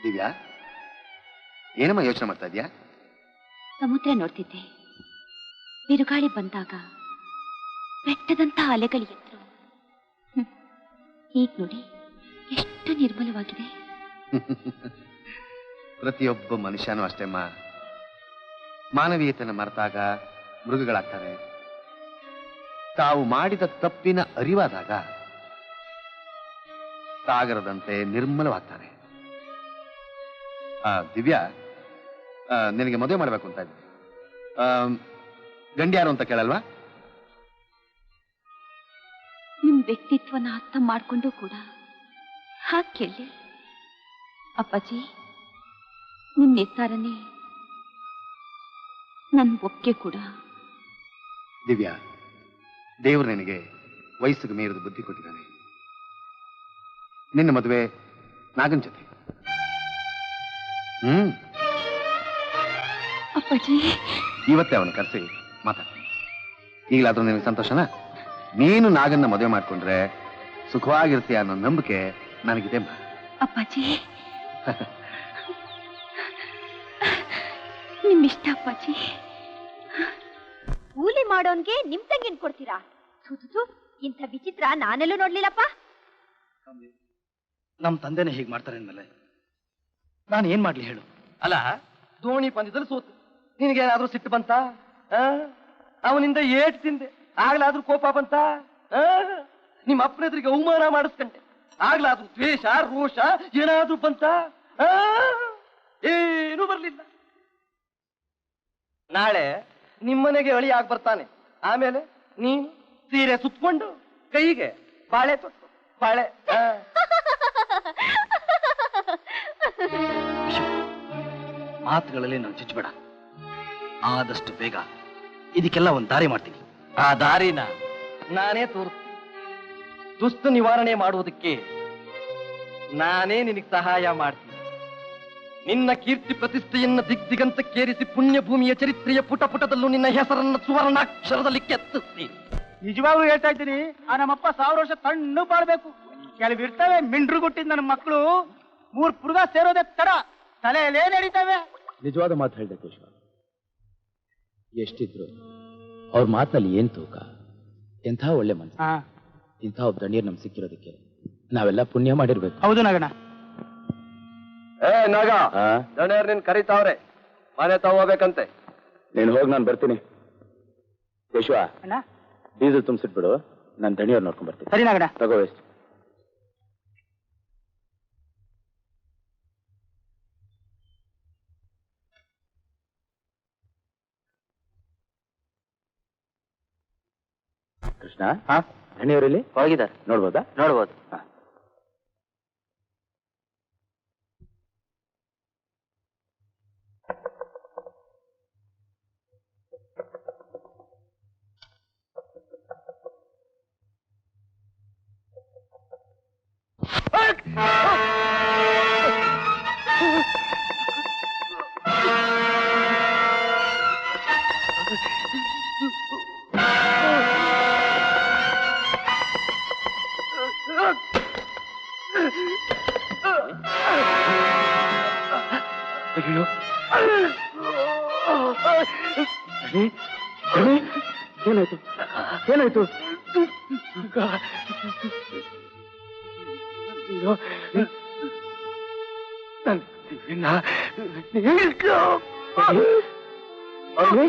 ದಿವ್ಯಾ? ಏನಮ್ಮ ಯೋಚನೆ ಮಾಡ್ತಾ ಇದ್ಯಾ ಸಮುದ್ರ ನೋಡ್ತಿದ್ದೆ. ಬಿರುಗಾಳಿ ಬಂದಾಗ ಬೆಟ್ಟದಂತ ಅಲೆಗಳು ಎದ್ರು ಈಗ ನೋಡಿ ಎಷ್ಟು ನಿರ್ಮಲವಾಗಿದೆ. ಪ್ರತಿಯೊಬ್ಬ ಮನುಷ್ಯನೂ ಅಷ್ಟೇಮ್ಮ ಮಾನವೀಯತೆಯನ್ನು ಮರೆತಾಗ ಮೃಗಗಳಾಗ್ತಾರೆ ತಾವು ಮಾಡಿದ ತಪ್ಪಿನ ಅರಿವಾದಾಗ ಸಾಗರದಂತೆ ನಿರ್ಮಲವಾಗ್ತಾರೆ. ದಿವ್ಯಾ ನಿನಗೆ ಮದುವೆ ಮಾಡಬೇಕು ಅಂತ ಇದ್ದೆ ಗಂಡ್ಯಾರು ಅಂತ ಕೇಳಲ್ವಾ? ನಿಮ್ ವ್ಯಕ್ತಿತ್ವನ ಅರ್ಥ ಮಾಡ್ಕೊಂಡು ಕೂಡ. ಹಾಗೆ ಕೇಳಿ. ಅಪ್ಪಾಜಿ ನಿಮ್ ನಿರ್ಧಾರನೇ ನನ್ ಒಕ್ಕೆ ಕೂಡ. ದಿವ್ಯಾ ದೇವರು ನಿನಗೆ ವಯಸ್ಸಿಗೆ ಮೀರಿದ ಬುದ್ಧಿ ಕೊಟ್ಟಿದ್ದಾನೆ. ನಿನ್ನ ಮದುವೆ ನಾಗನ್ ಜೊತೆ. ಹ್ಮ್. ಅಪ್ಪಾಜಿ. ಇವತ್ತೇ ಅವನು ಕರೆಸಿ ಮಾತಾಡ್ತೀನಿ. ಈಗಲಾದ್ರೂ ನಿನಗೆ ಸಂತೋಷನಾ? ನೀನು ನಾಗನ್ನ ಮದುವೆ ಮಾಡ್ಕೊಂಡ್ರೆ ಸುಖವಾಗಿರ್ತೀಯ ಅನ್ನೋ ನಂಬಿಕೆ ನನಗಿದೆ. ಅಪ್ಪಾಜಿ. ನಿಮ್ಮಿಷ್ಟ ಅಪ್ಪಾಜಿ. ಕೂಲಿ ಮಾಡೋನ್ಗೆ ನಿಮ್ ತಂಗಿನ್ ಕೊಡ್ತೀರಾ? ಥು, ಥು, ಥು, ಇಂಥ ವಿಚಿತ್ರ ನಾನೆಲ್ಲೂ ನೋಡ್ಲಿಲ್ಲಪ್ಪ. ನಮ್ಮ ತಂದೆನೇ ಹೀಗೆ ಮಾಡ್ತಾರೆ ಅಂದ್ಮೇಲೆ ನಾನು ಏನ್ ಮಾಡ್ಲಿ ಹೇಳು. ಅಲ್ಲ? ದೋಣಿ ಪಂದ್ಯದಲ್ಲಿ ಸೋತು. ನಿನಗೇನಾದ್ರೂ ಸಿಟ್ಟು ಬಂತ? ಅವನಿಂದ ಏಟ್ ತಿಂದೆ. ಆಗ್ಲಾದ್ರೂ ಕೋಪ ಬಂತ? ಆ? ನಿಮ್ಮ ಅಪ್ಪನ ಎದುರಿಗೆ ಅವಮಾನ ಮಾಡಿಸ್ಕಂಡೆ. ಆಗ್ಲಾದ್ರೂ ದ್ವೇಷ ರೋಷ ಏನಾದ್ರೂ ಬಂತ? ಆ? ಏನೂ ಬರ್ಲಿಲ್ಲ. ನಾಳೆ ನಿಮ್ಮನೆಗೆ ಅಳಿ ಆಗಿ ಬರ್ತಾನೆ. ಆಮೇಲೆ ನೀನು ಸೀರೆ ಸುತ್ಕೊಂಡು ಕೈಗೆ ಬಾಳೆ ತೊಟ್ಟು. ಬಾಳೆ ಆ. ಮಾತುಗಳಲ್ಲಿ ನಾನು ಚುಚ್ಚಬೇಡ ಆದಷ್ಟು ಬೇಗ ಇದಕ್ಕೆಲ್ಲ ಒಂದು ದಾರಿ ಮಾಡ್ತೀನಿ. ಆ ದಾರಿನ? ನಾನೇ ತೋರು ದುಸ್ತು ನಿವಾರಣೆ ಮಾಡುವುದಕ್ಕೆ ನಾನೇ ನಿನಗೆ ಸಹಾಯ ಮಾಡ್ತೀನಿ. ನಿನ್ನ ಕೀರ್ತಿ ಪ್ರತಿಷ್ಠೆಯನ್ನ ದಿಗ್ದಿಗಂತಕ್ಕೇರಿಸಿ ಪುಣ್ಯ ಭೂಮಿಯ ಚರಿತ್ರೆಯ ಪುಟ ಪುಟದಲ್ಲೂ ನಿನ್ನ ಹೆಸರನ್ನ ಸುವರ್ಣಾಕ್ಷರದಲ್ಲಿ ಕೆತ್ತಿಸ್ತೀನಿ. ನಿಜವಾಗ್ಲೂ ಹೇಳ್ತಾ ಇದ್ದೀನಿ ಆ ನಮ್ಮಪ್ಪ ಸಾವಿರ ವರ್ಷ ತಣ್ಣು ಬಾಳ್ಬೇಕು. ಕೆಲವಿರ್ತವೆ ಮಿಂಡ್ರು ಗುಟ್ಟಿದ ನನ್ನ ಮಕ್ಕಳು ಮೂರ್ ಪುರ್ಗ ಸೇರೋದೇ ತಡ. ತಲೆಯಲ್ಲೇ ನಡೀತವೆ. ನಿಜವಾದ ಮಾತು ಹೇಳಿದೆ ಕೇಶವ. ಎಷ್ಟಿದ್ರು ಅವ್ರ ಮಾತಲ್ಲಿ ಏನ್ ತೂಕ? ಎಂಥ ಒಳ್ಳೆ ಮನಸ್ಸು. ಇಂಥ ಒಬ್ಬ ದಣಿಯರ್ ನಮ್ಗೆ ಸಿಕ್ಕಿರೋದಕ್ಕೆ ನಾವೆಲ್ಲ ಪುಣ್ಯ ಮಾಡಿರ್ಬೇಕು. ಹೌದು ನಗಣ ಏ ನಾಗ? ದಣಿಯರ್ ನಿನ್ ಕರಿತಾವ್ರೆ. ಮನೆ ತಗೋಬೇಕಂತೆ ನೀನ್ ಹೋಗಿ ನಾನು ಬರ್ತೀನಿ. ಕೇಶವ ಅಣ್ಣ. ಡೀಸೆಲ್ ತುಂಬಿಸಿಟ್ಬಿಡು. ನಾನು ದಣಿಯವ್ರು ನೋಡ್ಕೊಂಡ್ ಬರ್ತೀನಿ. ಸರಿ ನಗಣ ತಗೋ ಎಷ್ಟು ಕೃಷ್ಣ. ದಣಿಯವರಲ್ಲಿ ಹೋಗಿದ್ದಾರೆ. ನೋಡ್ಬೋದಾ? ನೋಡ್ಬೋದು. ಅಯ್ಯೋ ದಣಿ ದಣಿ ಏನಾಯ್ತು ಏನಾಯ್ತು ಅಯ್ಯೋ ನನ್ ನಿನ್ನ ನಿಲ್ಸು. ದಣಿ? ದಣಿ?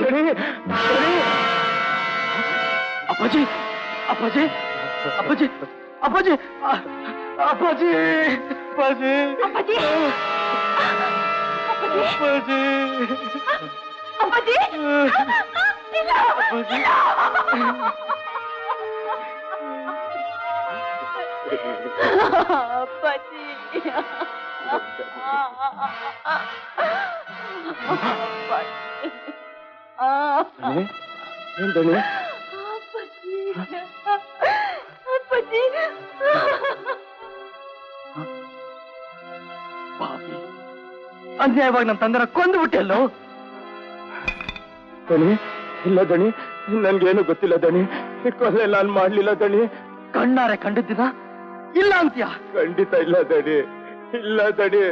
ದಣಿ? ದಣಿ? ಅಪ್ಪಾಜಿ ಅಪ್ಪಾಜಿ ಅಪ್ಪಾಜಿ ಅಪ್ಪಾಜಿ ಅ- ಅಪ್ಪಾಜಿ ಅಪ್ಪಾಜಿ ಅಪ್ಪಾಜಿ ಅಪ್ಪಾಜಿ ಅಪ್ಪಾಜಿ ಇಲ್ಲ, ಇಲ್ಲ. ಅಪ್ಪಾಜಿ ದಣಿ? ಏನ್ ದಣಿ ಅಪ್ಪಾಜಿ ಅನ್ಯಾಯವಾಗಿ ನನ್ನ ತಂದೆನ ಕೊಂದು ಬಿಟ್ಟೆಲ್ಲೋ? ದಣಿ ಇಲ್ಲ ದಣಿ ನನ್ಗೇನು ಗೊತ್ತಿಲ್ಲ ದಣಿ. ಕೊಲೆ ನಾನು ಮಾಡ್ಲಿಲ್ಲ ದಣಿ. ಕಣ್ಣಾರೆ ಕಂಡಿದ್ದಿನ ಇಲ್ಲ ಅಂತ್ಯ? ಖಂಡಿತ ಇಲ್ಲ ದಣಿ. ಇಲ್ಲ ದಣಿ.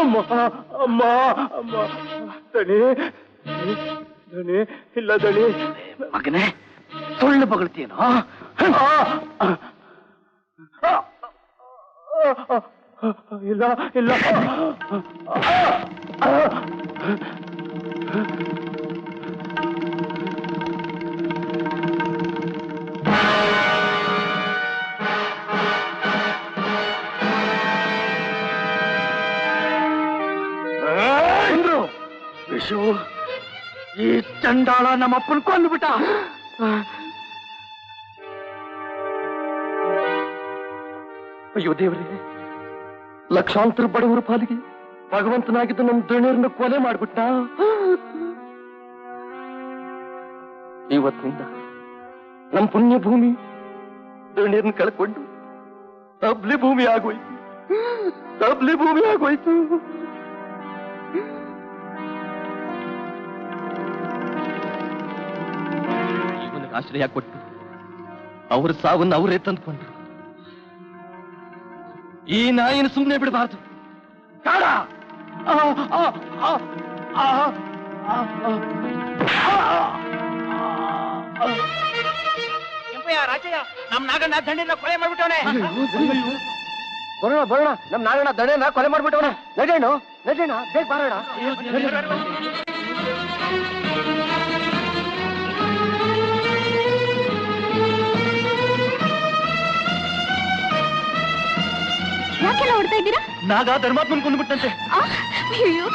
ಅಮ್ಮ ಅಮ್ಮ ಅಮ್ಮ. ದಣಿ ದಣಿ ಇಲ್ಲ ದಣಿ. ಮಗನೇ ಸುಳ್ಳು ಬಗಳ್ತೀಯೇನೋ? ಇಲ್ಲ ಇಲ್ಲ. ಈ ಚಂಡಾಳ ನಮ್ಮಪ್ಪನ ಕೊಂದ್ಬಿಟ್ಟ. ಅಯ್ಯೋ ದೇವರೇ, ಲಕ್ಷಾಂತರ ಬಡವರ ಪಾಲಿಗೆ ಭಗವಂತನಾಗಿದ್ದು ನಮ್ಮ ದಣಿಯರನ್ನು ಕೊಲೆ ಮಾಡ್ಬಿಟ್ಟ. ಇವತ್ತಿನಿಂದ ನಮ್ಮ ಪುಣ್ಯ ಭೂಮಿ ದಣಿಯರನ್ನು ಕಳ್ಕೊಂಡು ತಬ್ಲಿ ಭೂಮಿ ಆಗೋಯ್ತು. ತಬ್ಲಿ ಭೂಮಿ ಆಗೋಯ್ತು. ಜೀವನಕ್ಕೆ ಆಶ್ರಯ ಕೊಟ್ಟು ಅವ್ರ ಸಾವನ್ನ ಅವರೇ ತಂದ್ಕೊಂಡ್ರು ಈ ನಾಯಿನ ಸುಮ್ಮನೆ ಬಿಡಬಾರ್ದು ಕಾಡ ರಾಜಯ್ಯ ನಮ್ ನಾಗಣ್ಣ ದಂಡಿನ ಕೊಲೆ ಮಾಡ್ಬಿಟ್ಟವನೆ ಬರೋಣ ಬರೋಣ ನಮ್ ನಾರಾಯಣ ದಣೆನ ಕೊಲೆ ಮಾಡ್ಬಿಟ್ಟವನ ನಡೇಣ ನಡೇಣ ಬೇಗ ಬರೋಣ ಹೊಡ್ತಾ ಇದ್ದೀರಾ? ನಾಗ ಧರ್ಮಾತ್ಮನ್ ಕೊಂದ್ಬಿಟ್ಟಂತೆ. ಅಯ್ಯೋ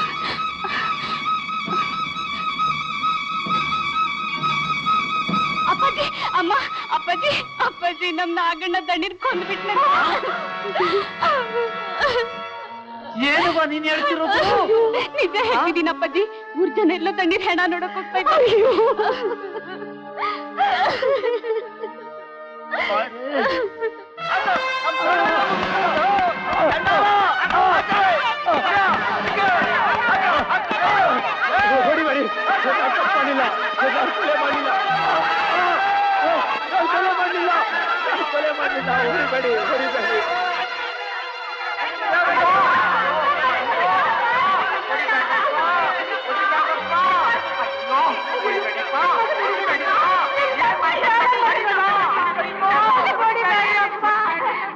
ಅಪ್ಪಾಜಿ ಅಮ್ಮ ಅಪ್ಪಾಜಿ ಅಪ್ಪಾಜಿ ನಮ್ ನಾಗಣ್ಣ ದಣ್ಣಿರ್ ಕೊಂದ್ಬಿಟ್ನ ಏನವ್ವ ನೀನ್ ಹೇಳ್ತಿರೋದು? ನಿಜ ಹೇಳ್ತಿದ್ದೀನಿ ಅಪ್ಪಾಜಿ. ಊರ್ ಜನ ಎಲ್ಲ ದಣ್ಣೀರ್ ಹೆಣ ನೋಡಕ್ ಹೋಗ್ತಾ ಇದ್ದಾರೆ. ಹೊಡಿಬೇಡಿ ಕೊಲೆ ಮಾಡಿಲ್ಲ ಹೊಡಿಬೇಡಿ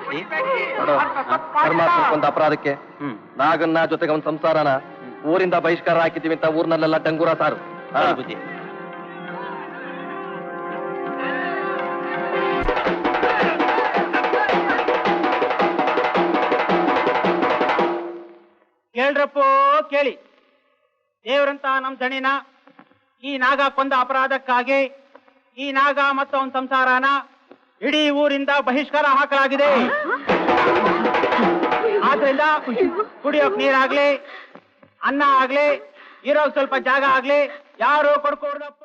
ಹೊಡಿಬೇಡಿ ಧರ್ಮಾತ್ಮಕ್ಕೊಂದು ಅಪರಾಧಕ್ಕೆ ನಾಗನ್ನ ಜೊತೆಗೆ ಅವನ ಸಂಸಾರನ ಊರಿಂದ ಬಹಿಷ್ಕಾರ ಹಾಕಿದ್ದೀವಿ ಅಂತ ಊರ್ನಲ್ಲೆಲ್ಲ ಡಂಗೂರ ಸಾರು ಬುದ್ಧಿ ಕೇಳ್ರಪ್ಪೋ ಕೇಳಿ. ದೇವ್ರಂತ ನಮ್ ದಣಿನ ಈ ನಾಗ ಕೊಂದ ಅಪರಾಧಕ್ಕಾಗಿ ಈ ನಾಗ ಮತ್ತು ಅವನ ಸಂಸಾರನ ಇಡೀ ಊರಿಂದ ಬಹಿಷ್ಕಾರ ಹಾಕಲಾಗಿದೆ. ಆದ್ರಿಂದ ಕುಡಿಯೋಕ್ ನೀರಾಗ್ಲಿ, ಅನ್ನ ಆಗ್ಲಿ ಇರೋ ಸ್ವಲ್ಪ ಜಾಗ ಆಗ್ಲಿ, ಯಾರು ಕೊಡ್ಕೊಡ್ದಪ್ಪ.